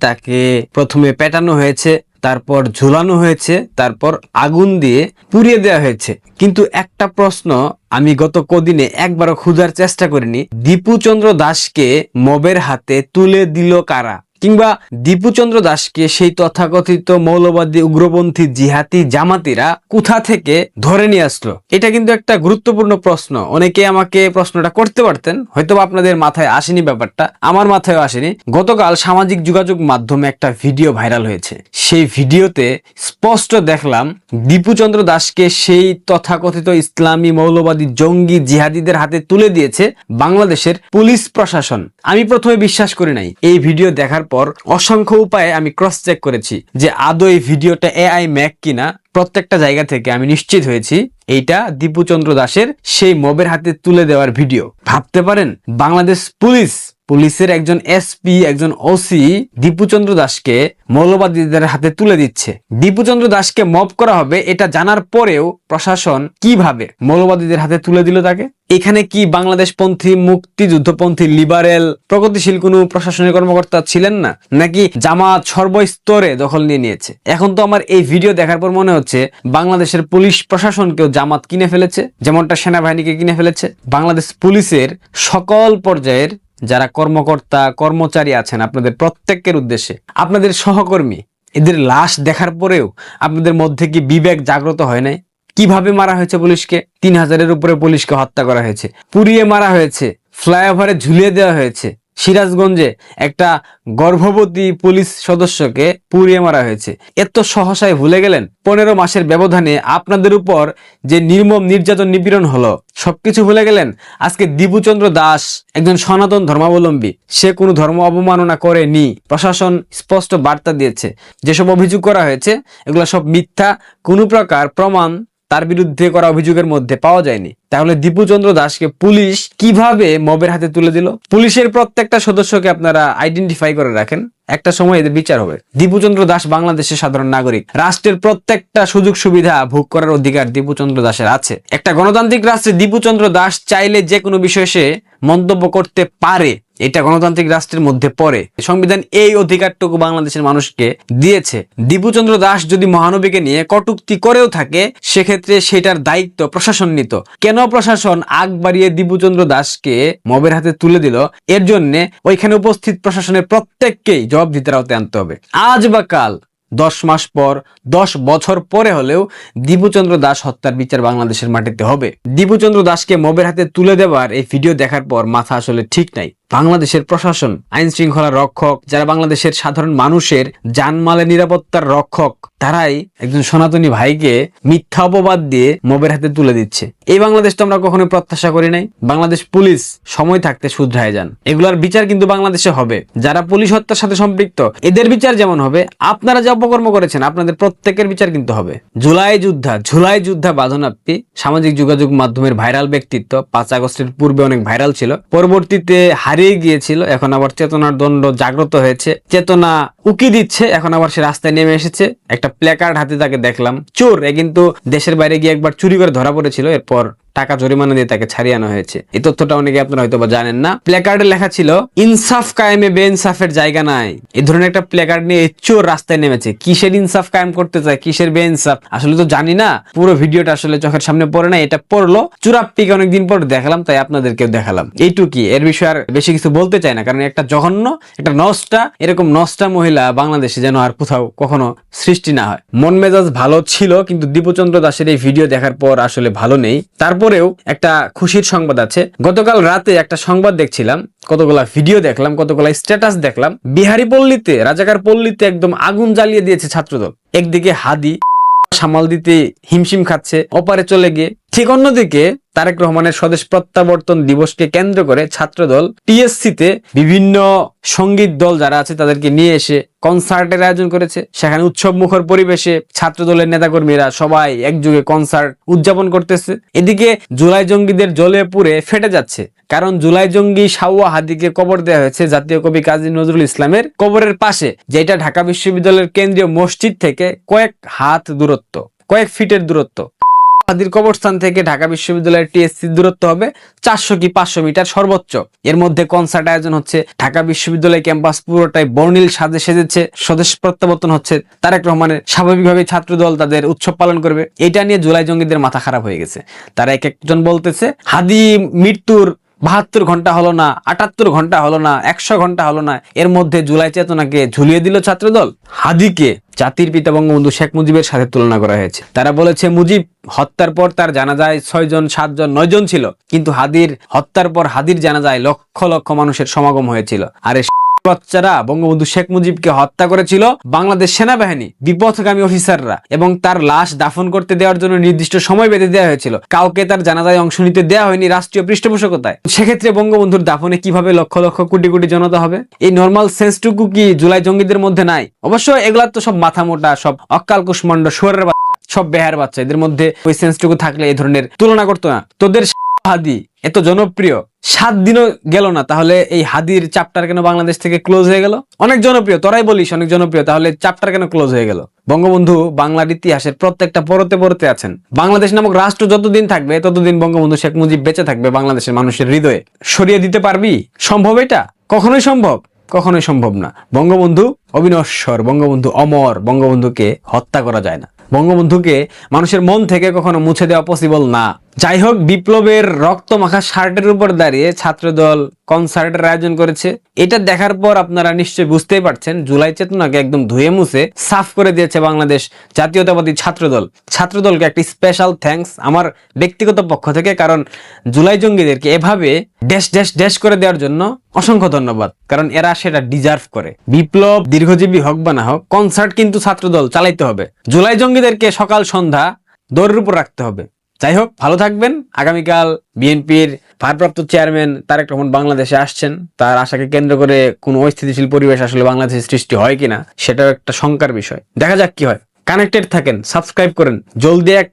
তাকে প্রথমে পেটানো হয়েছে, তারপর ঝুলানো হয়েছে, তারপর আগুন দিয়ে পুড়িয়ে দেওয়া হয়েছে। কিন্তু একটা প্রশ্ন আমি গত কদিনে একবারও খোঁজার চেষ্টা করিনি। দীপুচন্দ্র দাসকে মবের হাতে তুলে দিল কারা? কিংবা দীপুচন্দ্র দাসকে সেই তথাকথিত মৌলবাদী উগ্রপন্থী জিহাতি জামাতিরা কোথা থেকে ধরে নিয়ে আসলো? এটা কিন্তু একটা গুরুত্বপূর্ণ প্রশ্ন। অনেকে আমাকে প্রশ্নটা করতে পারতেন হয়তো আপনাদের মাথায় আসেনি ব্যাপারটা। আমার মাথায় আসেনি। গতকাল সামাজিক যোগাযোগ মাধ্যমে একটা ভিডিও ভাইরাল হয়েছে। সেই ভিডিওতে স্পষ্ট দেখলাম দীপুচন্দ্র দাসকে সেই তথাকথিত ইসলামী মৌলবাদী জঙ্গি জিহাদিদের হাতে তুলে দিয়েছে বাংলাদেশের পুলিশ প্রশাসন। আমি প্রথমে বিশ্বাস করি নাই, এই ভিডিও দেখার পর অসংখ্য উপায়ে আমি ক্রস চেক করেছি যে আদৌ এই ভিডিওটা এআই ম্যাক কিনা। প্রত্যেকটা জায়গা থেকে আমি নিশ্চিত হয়েছি এইটা দীপুচন্দ্র দাসের সেই মবের হাতে তুলে দেওয়ার ভিডিও। ভাবতে পারেন, বাংলাদেশ পুলিশ পুলিশের একজন এসপি, একজন ওসি দীপুচন্দ্র দাসকে মৌলবাদীদের হাতে তুলে দিচ্ছে। দীপুচন্দ্র দাসকে মব করা হবে, এটা জানার পরেও প্রশাসন কীভাবে মৌলবাদীদের হাতে তুলে দিল তাকে? এখানে কি বাংলাদেশ পন্থী মুক্তিযুদ্ধপন্থী, লিবারেল, প্রগতিশীল কোনো প্রশাসনিক কর্মকর্তা ছিলেন না? নাকি জামাত সর্বস্তরে দখল নিয়ে নিয়েছে? এখন তো আমার এই ভিডিও দেখার পর মনে হচ্ছে বাংলাদেশের পুলিশ প্রশাসনকেও জামাত কিনে ফেলেছে, যেমনটা সেনাবাহিনীকে কিনে ফেলেছে। বাংলাদেশ পুলিশের সকল পর্যায়ের যারা কর্মকর্তা, কর্মচারী আছেন আপনাদের প্রত্যেকের উদ্দেশ্যে, আপনাদের সহকর্মী, এদের লাশ দেখার পরেও আপনাদের মধ্যে কি বিবেক জাগ্রত হয় নাই? কীভাবে মারা হয়েছে পুলিশকে? তিন হাজারের উপরে পুলিশকে হত্যা করা হয়েছে। পুড়িয়ে মারা হয়েছে। ফ্লাইওভারে ঝুলিয়ে দেওয়া হয়েছে। সিরাজগঞ্জে একটা গর্ভবতী পুলিশ সদস্যকে পুড়িয়ে মারা হয়েছে। এত সহসায় ভুলে গেলেন? পনেরো মাসের ব্যবধানে আপনাদের উপর যে নির্মম নির্যাতন নিপীড়ন হলো, সবকিছু ভুলে গেলেন? আজকে দিবুচন্দ্র দাস, একজন সনাতন ধর্মাবলম্বী, সে কোনো ধর্ম অবমাননা করেনি। প্রশাসন স্পষ্ট বার্তা দিয়েছে, যেসব অভিযোগ করা হয়েছে, এগুলো সব মিথ্যা, কোনো প্রকার প্রমাণ তার বিরুদ্ধে করা অভিযোগের মধ্যে পাওয়া যায়নি। তাহলে দীপুচন্দ্র দাসকে পুলিশ কীভাবে মবের হাতে তুলে দিল? পুলিশের প্রত্যেকটা সদস্যকে আপনারা আইডেন্টিফাই করে রাখেন। একটা সময় এদের বিচার হবে। দীপুচন্দ্র দাস বাংলাদেশের সাধারণ নাগরিক। রাষ্ট্রের প্রত্যেকটা সুযোগ সুবিধা ভোগ করার অধিকার দীপুচন্দ্র দাসের আছে। একটা গণতান্ত্রিক রাষ্ট্রে দীপুচন্দ্র দাস চাইলে যে কোনো বিষয়ে সে মন্তব্য করতে পারে, এটা গণতান্ত্রিক রাষ্ট্রের মধ্যে পড়ে। সংবিধান এই অধিকারটুকু বাংলাদেশের মানুষকে দিয়েছে। দীপুচন্দ্র দাস যদি মহানবীকে নিয়ে কটুক্তি করেও থাকে, সেক্ষেত্রে সেটার দায়িত্ব প্রশাসন নিত কেন প্রশাসন আগ বাড়িয়ে দীপুচন্দ্র দাসকে মবের হাতে তুলে দিল? এর জন্য ওইখানে উপস্থিত প্রশাসনের প্রত্যেককেই জবাব দিতে আওতে আনতে হবে। আজ বা কাল দশ মাস পর, দশ বছর পরে হলেও দীপুচন্দ্র দাস হত্যার বিচার বাংলাদেশের মাটিতে হবে। দীপুচন্দ্র দাসকে মবের হাতে তুলে দেবার এই ভিডিও দেখার পর মাথা আসলে ঠিক নাই। বাংলাদেশের প্রশাসন আইন শৃঙ্খলা রক্ষক, যারা বাংলাদেশের সাধারণ মানুষের জানমালের নিরাপত্তার রক্ষক, তারাই একজন সনাতনী ভাইকে মিথ্যা অপবাদ দিয়ে মবের হাতে তুলে দিচ্ছে। এই বাংলাদেশ তো আমরা কখনো প্রত্যাশা করি নাই। বাংলাদেশ পুলিশ সময় থাকতে শুধরায় যান। এগুলার বিচার কিন্তু বাংলাদেশে হবে। যারা পুলিশ হত্যার সাথে সম্পৃক্ত, এদের বিচার যেমন হবে, আপনারা যে অপকর্ম করেছেন, আপনাদের প্রত্যেকের বিচার কিন্তু হবে। জুলাই যুদ্ধা, ঝুলাই যুদ্ধা বাঁধনাপ্পি, সামাজিক যোগাযোগ মাধ্যমের ভাইরাল ব্যক্তিত্ব, পাঁচ আগস্টের পূর্বে অনেক ভাইরাল ছিল। পরবর্তীতে হারিয়ে গিয়েছিল, এখন আবার চেতনার দণ্ড জাগ্রত হয়েছে। চেতনা উকি দিচ্ছে, এখন আবার সে রাস্তায় নেমে এসেছে। একটা প্ল্যাকার্ড হাতে তাকে দেখলাম। চোর, এ কিন্তু দেশের বাইরে গিয়ে একবার চুরি করে ধরা পড়েছিল, এরপর টাকা জরিমানা দিয়ে তাকে ছাড়িয়ে আনা হয়েছে। এই তথ্যটা অনেকে আপনারা হয়তো বা জানেন না। প্ল্যাকার্ডে লেখা ছিল, ইনসাফ কায়েমে বেইনসাফের জায়গা নাই। এই ধরনের একটা প্ল্যাকার্ড নিয়ে চোর রাস্তায় নেমেছে। কিসের ইনসাফ কায়েম করতে চায়? কিসের বেইনসাফ? আসলে তো জানি না। পুরো ভিডিওটা আসলে চোখের সামনে পড়ে না, এটা পড়ল। চুরাপ্পিকে অনেকদিন পর দেখালাম, তাই আপনাদেরকেও দেখালাম। এইটুকি এর বিষয়ে আর বেশি কিছু বলতে চাই না, কারণ একটা জঘন্য একটা নষ্টা। এরকম নষ্টা মহিলা বাংলাদেশে যেন আর কোথাও কখনো সৃষ্টি না হয়। মন মেজাজ ভালো ছিল, কিন্তু দীপচন্দ্র দাসের এই ভিডিও দেখার পর আসলে ভালো নেই। তারপরেও একটা খুশির সংবাদ আছে। গতকাল রাতে একটা সংবাদ দেখছিলাম, কতগুলা ভিডিও দেখলাম, কতগুলা স্ট্যাটাস দেখলাম। বিহারি পল্লীতে রাজাকার পল্লীতে একদম আগুন জ্বালিয়ে দিয়েছে ছাত্রদল। একদিকে হাদি সামাল দিতে হিমশিম খাচ্ছে অপারে চলে গিয়ে ঠিক অন্যদিকে তারেক রহমানের স্বদেশ প্রত্যাবর্তন দিবসকে কেন্দ্র করে ছাত্রদল টিএসসিতে বিভিন্ন সংগীত দল যারা আছে তাদেরকে নিয়ে এসে কনসার্টের আয়োজন করেছে। সেখানে উৎসব মুখর পরিবেশে ছাত্রদলের নেতাকর্মীরা সবাই একযোগে কনসার্ট উদযাপন করতেছে। এদিকে জুলাই জঙ্গিদের জলে পুড়ে ফেটে যাচ্ছে। কারণ জুলাই জঙ্গি সাউয়া হাদিকে কবর দেওয়া হয়েছে জাতীয় কবি কাজী নজরুল ইসলামের কবরের পাশে, যেটা ঢাকা বিশ্ববিদ্যালয়ের কেন্দ্রীয় মসজিদ থেকে কয়েক হাত দূরত্ব, কয়েক ফিটের দূরত্ব। হাদির কবরস্থান থেকে ঢাকা বিশ্ববিদ্যালয়ের টিএসসি দূরত্ব হবে চারশো কি পাঁচশো মিটার সর্বোচ্চ। এর মধ্যে কনসার্ট আয়োজন হচ্ছে ঢাকা বিশ্ববিদ্যালয় ক্যাম্পাস পুরোটাই বর্ণিল সাজে সেজেছে। স্বদেশ প্রত্যাবর্তন হচ্ছে তারেক রহমানের স্বাভাবিকভাবে ছাত্রদল তাদের উৎসব পালন করবে। এটা নিয়ে জুলাই জঙ্গিদের মাথা খারাপ হয়ে গেছে। তারা এক একজন বলতেছে, হাদি মৃত্যুর বাহাত্তর ঘণ্টা হলো না, আটাত্তর ঘণ্টা হলো না, একশো ঘণ্টা হলো না। এর মধ্যে জুলাই চেতনাকে ঝুলিয়ে দিল ছাত্রদল। হাদিকে জাতির পিতা বঙ্গবন্ধু শেখ মুজিবের সাথে তুলনা করা হয়েছে। তারা বলেছে, মুজিব হত্যার পর তার জানাজায় ছয় জন সাতজন নয় জন ছিল। কিন্তু হাদির হত্যার পর হাদির জানাজায় লক্ষ লক্ষ মানুষের সমাগম হয়েছিল। আরে বাচ্চারা বঙ্গবন্ধু শেখ মুজিবকে হত্যা করেছিল বাংলাদেশ সেনাবাহিনী বিপথগামী অফিসাররা এবং তার লাশ দাফন করতে দেওয়ার জন্য নির্দিষ্ট সময় বেঁধে দেওয়া হয়েছিল। কাউকে তার জানাজায় অংশ নিতে দেওয়া হয়নি রাষ্ট্রীয় পৃষ্ঠপোষকতায়। সেক্ষেত্রে বঙ্গবন্ধুর দাফনে কীভাবে লক্ষ লক্ষ কোটি কোটি জনতা হবে? এই নর্মাল সেন্সটুকু কি জুলাই জঙ্গিদের মধ্যে নাই? অবশ্য এগুলা তো সব মাথা মোটা, সব অকাল কুষ্মান্ড সুরের বাচ্চা, সব বেহার বাচ্চা। এদের মধ্যে ওই সেন্সটুকু থাকলে এই ধরনের তুলনা করতো না। তোদের হাদি, এত জনপ্রিয়। সাত দিনও গেল না, তাহলে এই হাদির চাপটার কেন বাংলাদেশ থেকে ক্লোজ হয়ে গেল? অনেক জনপ্রিয়, তোরাই বলিস অনেক জনপ্রিয়, তাহলে চাপটার কেন ক্লোজ হয়ে গেল? বঙ্গবন্ধু বাংলার ইতিহাসের প্রত্যেকটা পরতে পরতে আছেন। বাংলাদেশ নামক রাষ্ট্র যতদিন থাকবে, ততদিন বঙ্গবন্ধু শেখ মুজিব বেঁচে থাকবে বাংলাদেশের মানুষের হৃদয়ে। সরিয়ে দিতে পারবি? সম্ভব এটা? কখনোই সম্ভব? কখনোই সম্ভব না। বঙ্গবন্ধু অবিনশ্বর, বঙ্গবন্ধু অমর, বঙ্গবন্ধুকে হত্যা করা যায় না। বঙ্গবন্ধুকে মানুষের মন থেকে কখনো মুছে দেওয়া পসিবল না। যাই হোক বিপ্লবের রক্ত মাখা শার্টের উপর দাঁড়িয়ে ছাত্রদল কনসার্টের আয়োজন করেছে। এটা দেখার পর আপনারা নিশ্চয়ই বুঝতেই পারছেন, জুলাই চেতনাকে একদম ধুয়ে মুছে সাফ করে দিয়েছে বাংলাদেশ জাতীয়তাবাদী ছাত্রদল। ছাত্রদলকে একটি স্পেশাল থ্যাঙ্কস আমার ব্যক্তিগত পক্ষ থেকে, কারণ জুলাই জঙ্গিদেরকে এভাবে ড্যাশ ড্যাশ ড্যাশ করে দেওয়ার জন্য অসংখ্য ধন্যবাদ, কারণ এরা সেটা ডিজার্ভ করে। বিপ্লব দীর্ঘজীবী হোক বা না হোক, কনসার্ট কিন্তু ছাত্রদল চালাইতে হবে। জুলাই জঙ্গিদেরকে সকাল সন্ধ্যা দৌড়ের উপর রাখতে হবে। যাই হোক ভালো থাকবেন। আগামীকাল বিএনপির ভারপ্রাপ্ত চেয়ারম্যান তারেক রহমান বাংলাদেশে আসছেন। তার আশাকে কেন্দ্র করে কোনো অস্থিতিশীল পরিবেশ আসলে বাংলাদেশে সৃষ্টি হয় কিনা, সেটাও একটা শঙ্কার বিষয়। দেখা যাক কি হয়। কানেক্টেড থাকেন সাবস্ক্রাইব করেন। জলদি এক